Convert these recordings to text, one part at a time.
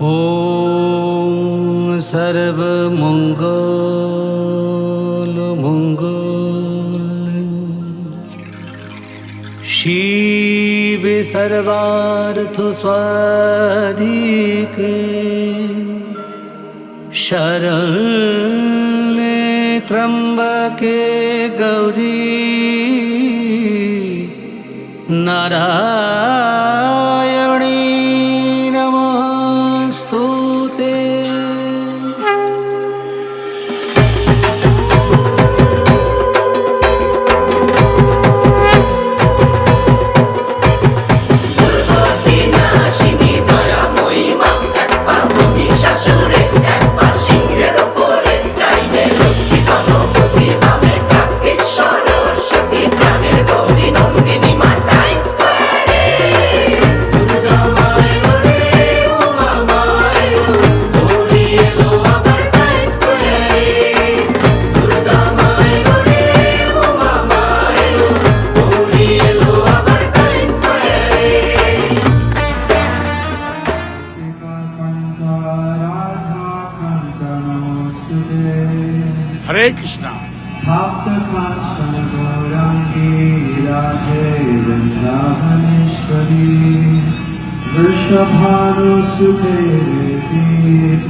ॐ सर्वमङ्गलमङ्गल शिवे सर्वार्थस्वाधिके शरण्ये त्र्यम्बके गौरी नारायणी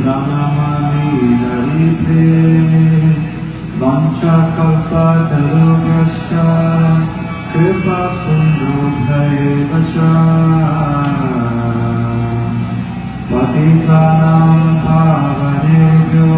प्रणमामिदरिते वंशकल्पतरुभ्यश्च कृपासिन्धुभ्यैव च। पतितानां पावनेभ्यो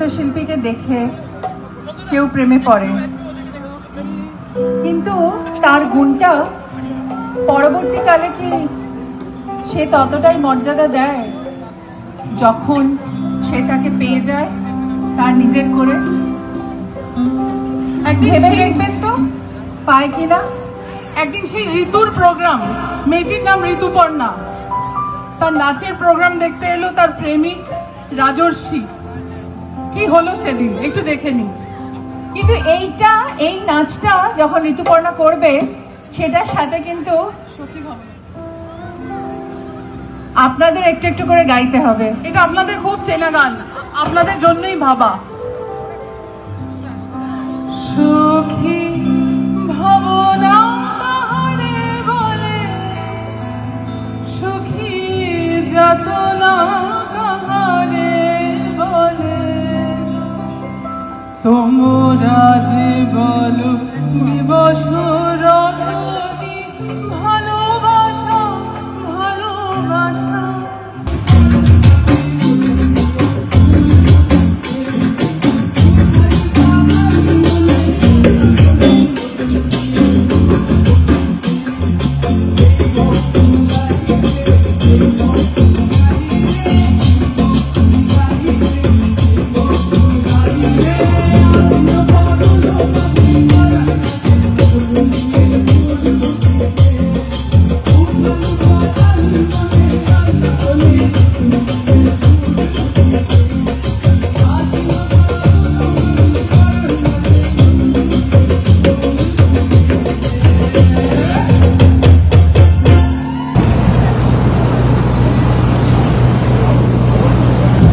নৃত্যশিল্পীকে দেখে কেউ প্রেমে পড়ে। কিন্তু তার গুণটা পরবর্তীকালে কি সে ততটাই মর্যাদা দেয় যখন সে তাকে পেয়ে যায় তার নিজের করে? একদিন ভেবে দেখবেন তো পায় কিনা একদিন সেই ঋতুর প্রোগ্রাম মেয়েটির নাম ঋতুপর্ণা। তার নাচের প্রোগ্রাম দেখতে এলো তার প্রেমিক রাজর্ষি। কি হলো সেদিন? একটু দেখে নি কিন্তু এইটা এই নাচটা যখন ঋতুপর্ণা করবে সেটার সাথে কিন্তু আপনাদের একটু একটু করে গাইতে হবে। এটা আপনাদের খুব চেনা গান। আপনাদের জন্যই ভাবা। Hallelujah.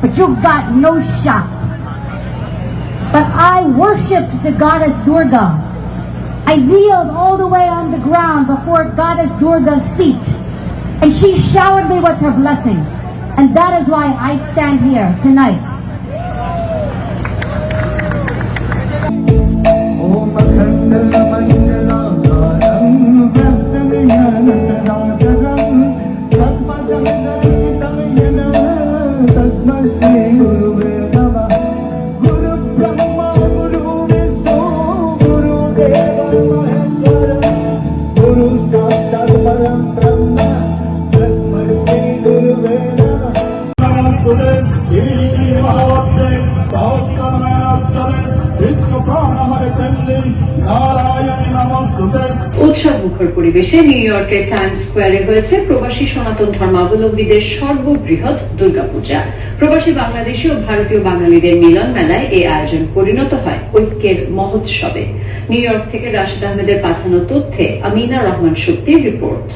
but you've got no shot. But I worshipped the goddess Durga. I kneeled all the way on the ground before goddess Durga's feet, and she showered me with her blessings. And that is why I stand here tonight. ఓం উৎসব মুখর পরিবেশে new ইয়র্কের Times স্কোয়ারে হয়েছে প্রবাসী সনাতন ধর্মাবলম্বীদের সর্ববৃহৎ দুর্গাপূজা। প্রবাসী বাংলাদেশি ও ভারতীয় বাঙালিদের মিলন মেলায় এই আয়োজন পরিণত হয় ঐক্যের মহোৎসবে। নিউ ইয়র্ক থেকে রাশিদ আহমেদের পাঠানো তথ্যে আমিনা রহমান শক্তির রিপোর্ট।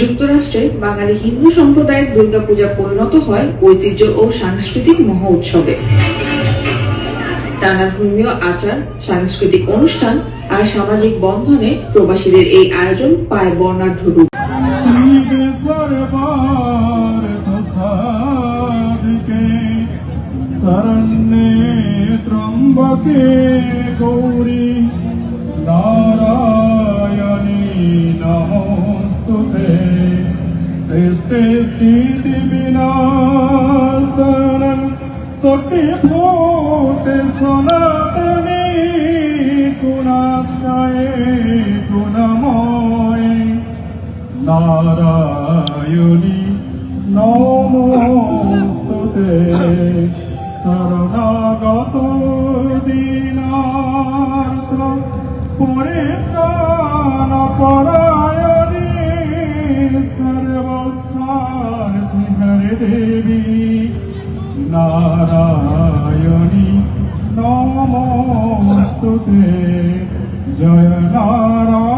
যুক্তরাষ্ট্রে বাঙালি হিন্দু সম্প্রদায়ের দুর্গাপূজা পরিণত হয় ঐতিহ্য ও সাংস্কৃতিক মহোৎসবে। উৎসবে নানা ধর্মীয় আচার সাংস্কৃতিক অনুষ্ঠান আর সামাজিক বন্ধনে প্রবাসীদের এই আয়োজন পায় বর্ণাঢ্য রূপ শরণ্যে ত্রম্বকে গৌরী নারায়ণী নমস্তুতে সৃষ্টে স্থিতি বিনাশন সত্যি সনাতনী গুণময় নারায়ণী নমস্তে শরণাগত দীনাথ পরে প্রাণ পরায়ণী সর্বসার দেবী। নারায়ণী নমস্তুতে জয় নারায়ণী।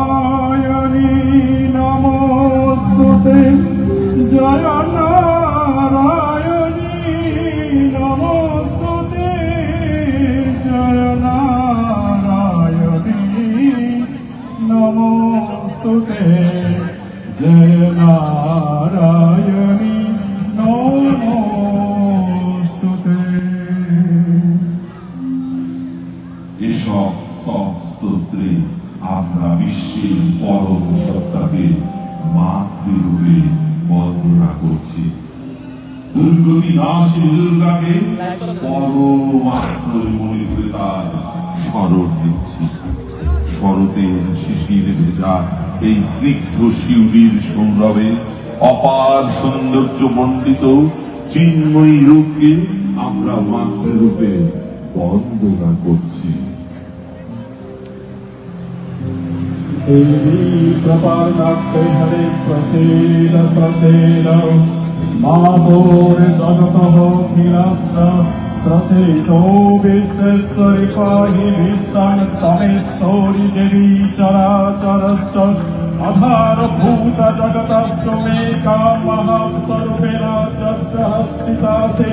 মাস্টার মনে করে তার শরৎ দিচ্ছি শরতের শিশির ভেজা এই স্নিগ্ধ শিউরির সৌরভে অপার সৌন্দর্য বন্ডিত চিন্ময়ী রূপকে আমরা মাতৃরূপে বন্দনা করছি প্রপারনাট্যে হরে প্রসেদ প্রসেদ মা ভোর জগত নীলাশ্রম प्रसीदो विश्वेश्वरि पाहि विश्वान् तमेश्वरि देवी चराचरश्च आधारभूत जगतस्त्वमेका महास्वरूपेण चक्रहस्तितासि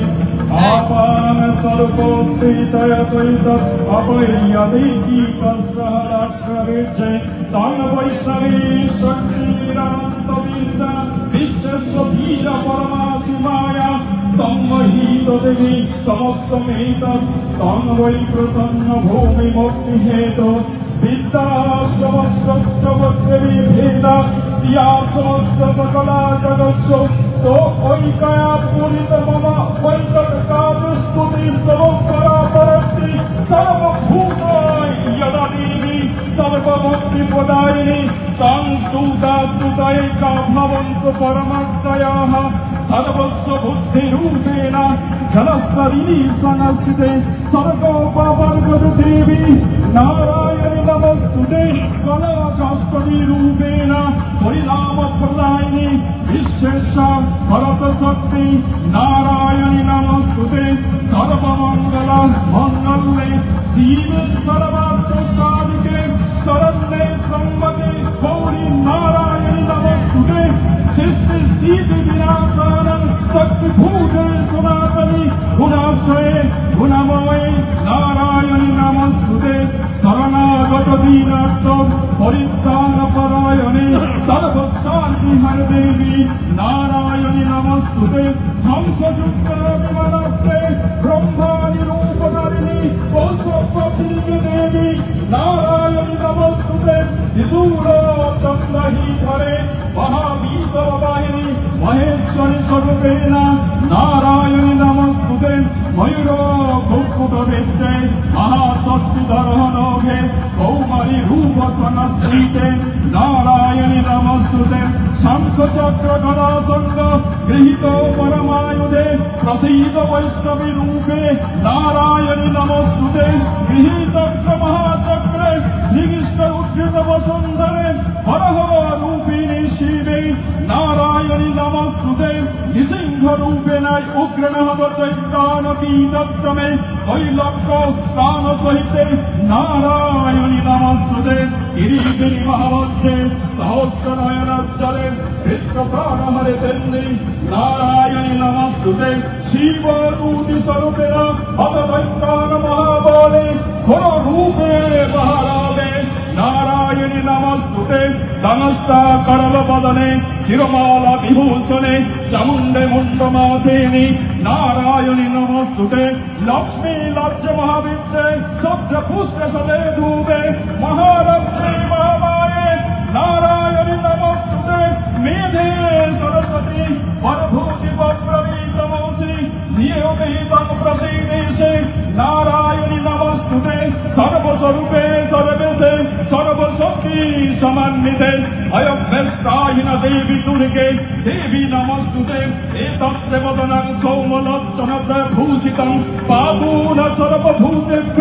आपान स्वरूपोऽस्थितय त्वयितत् अपय्यदेकी कस्रहराक्रविर्जे तान् वैष्णवी সংহিত দেবী সমস্ত মিহিত তং বৈ প্রসন্ন ভূমি মুক্তি হেতু বিদ্যা সমস্ত দেবী ভেদা স্ত্রিয়া সমস্ত সকলা জগস্য তো ঐকয়া পূরিত মম ঐকত কাদুস্তুতি স্তব পরাপরক্তি সর্বভূত যদা দেবী সর্বমুক্তি প্রদায়িনী সংস্তুতা স্তুতৈকা ভবন্তু পরমাত্ময়াহ সর্বস্ব বুদ্ধি রূপে না ঝলস্বরী সংস্কৃতে সর্ব পাবর্গদ দেবী নারায়ণী নমস্তুতে কলা কাষ্টী রূপেণ হরিনাম প্রদায়িনী বিশ্বেশ ভরত শক্তি নারায়ণী নমস্তুতে সর্বমঙ্গল মঙ্গলে শিব সর্বাত্ম সাধিকে শরণ্যে ত্রম্বকে গৌরী নারায়ণী নমস্তুতে সৃষ্টির স্থিতি বিরাসারণ শক্তি ভূতে সনাতনী গুণাশ্রয়ে গুণময়ে নারায়ণী নমস্তুতে শরণাগত দীনার্থম পরিত্রাণ পরায়ণে সর্বশান্তি হর দেবী নারায়ণী নমস্তুতে হংসযুক্ত বিমানস্তে ব্রহ্মাণী রূপদারিণী কৌশব্য দেবী নারায়ণী নমস্তুতে ত্রিশূল চন্দ্রহি ধরে মহাবিশ্ব বাহিনী মহেশ্বরী স্বরূপে না নারায়ণ নমস্তুতে ময়ূর কুকুট বেদ্যে মহাশক্তি ধরণ ঘে কৌমারী রূপ সনস্মৃতে নারায়ণী নমস্তুতে শঙ্খ গৃহীত মহাচক্রে নিগৃষ্ট বসন্ধারে হর হর রূপিণী শিবে নারায়ণী নমস্তুতে নৃসিংহ রূপে নাই উগ্রমে হবতৈকানকি দত্তমে কৈলক্ষ কান সহিতে নারায়ণী নমস্তুতে গিরিগিরি মহাবজ্জে সহস্র নয়নজ্জলে হৃত্য প্রাণ হরে চন্দ্রী, নারায়ণী নমস্তুতে শিব রূপি স্বরূপে হবতৈকান মহাবলে ঘোর রূপে নমস্তুতে ধনস্থা করল বদনে শিরমালা বিভূষণে চামুণ্ডে মুন্ডমাথেনি নারায়ণী নমস্তুতে লক্ষ্মী লজ্জ মহাবিদ্যে সব্র পুষ্ট সদে ধূপে, মহালক্ষ্মী মহামায়ে, নারায়ণী নমস্তুতে, মেধে সরস্বতী, পরভূতি প্রবীতমসী নিয়মিতং প্রসীদেশে নারায়ণী নমস্তুতে, সর্বস্বরূপে সর্বেশে, সর্বস্ব সমান্বিতে অয়ভ্যস্তাহিনা দেবী দুর্গে দেবী নমস্তুতে এতত্রে বদনাং সৌমলত্তনদ্রয় ভূষিতং পাবুন সর্বভূতেভ্য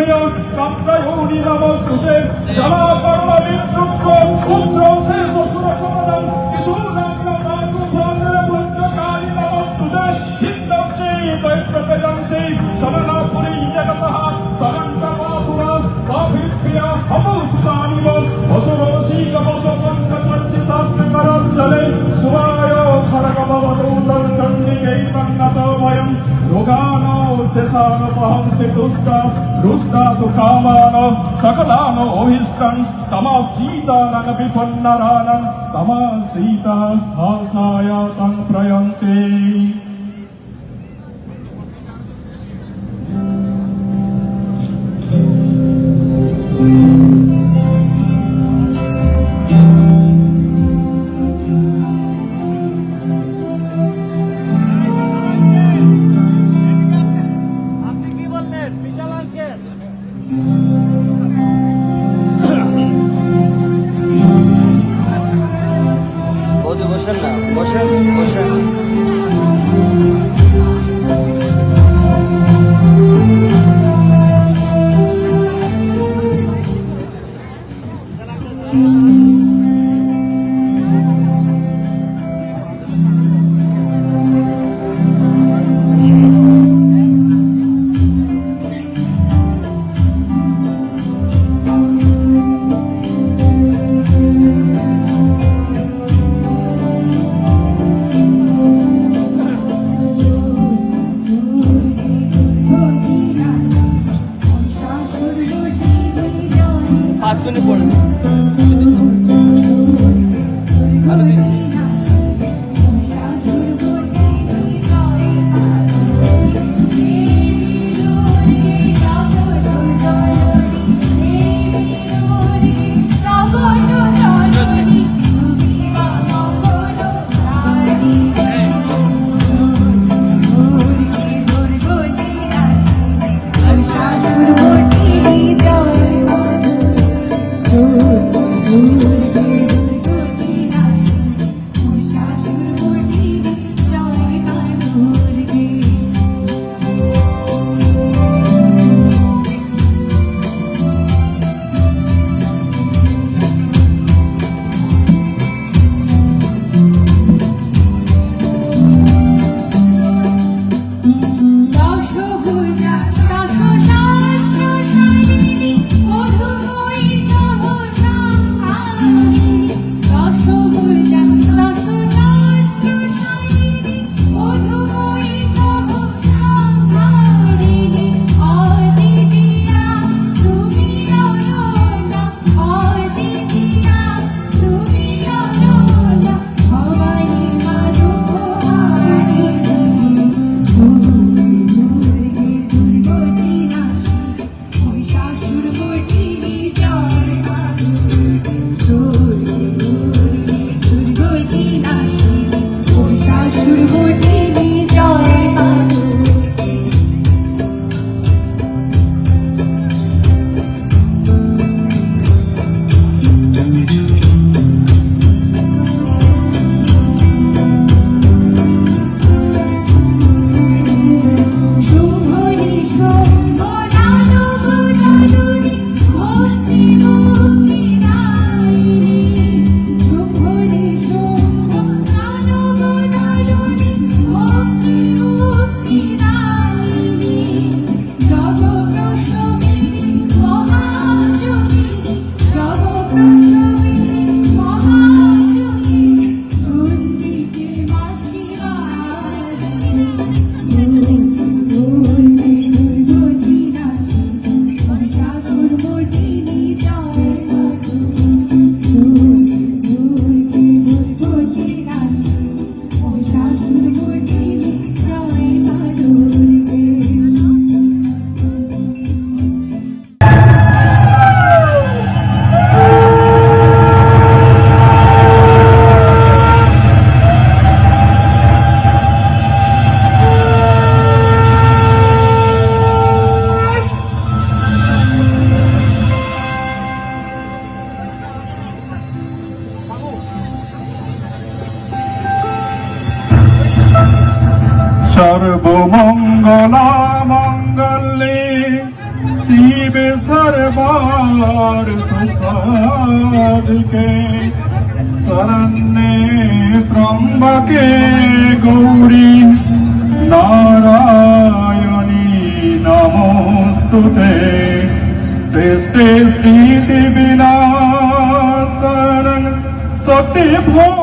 তত্রয়োনি নমস্তুতে জলাকর্ণ বিদ্যুত্র পুত্র শেষ সুরসমদং কিশোরং రోగాను శశాను పహంసి దుష్ట రుష్టాతు కామాను సకలాను ఓహిష్టం తమా సీతారణ విపన్నరానం తమా సీత హాసాయ తం ప్రయంతే সাধিকে শরণ্যে ত্রম্বকে গৌরী নারায়ণী নমস্তুতে। শ্রেষ্ঠে বিনাশন সতী ভূতে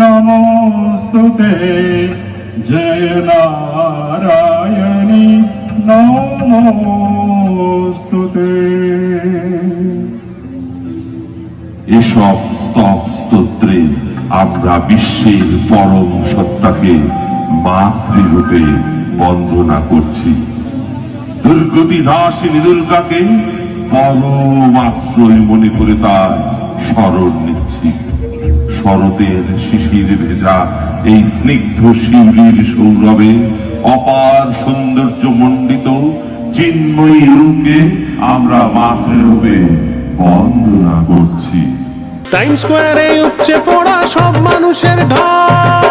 নমস্তুতে জয় নারায়ণী নমস্তুতে এসব স্তব স্তোত্রে আমরা বিশ্বের পরম সত্তাকে মাতৃরূপে বন্দনা করছি। দুর্গতি নাশিনী দুর্গাকে পরম আশ্রয় মনে করে তার স্মরণ শরতের শিশির ভেজা এই স্নিগ্ধ শিউলির সৌরভে অপার সৌন্দর্য মণ্ডিত চিন্ময়ী রূপে আমরা মাতৃরূপে বন্দনা করছি। টাইম স্কোয়ারে উপচে পড়া সব মানুষের ঢাল।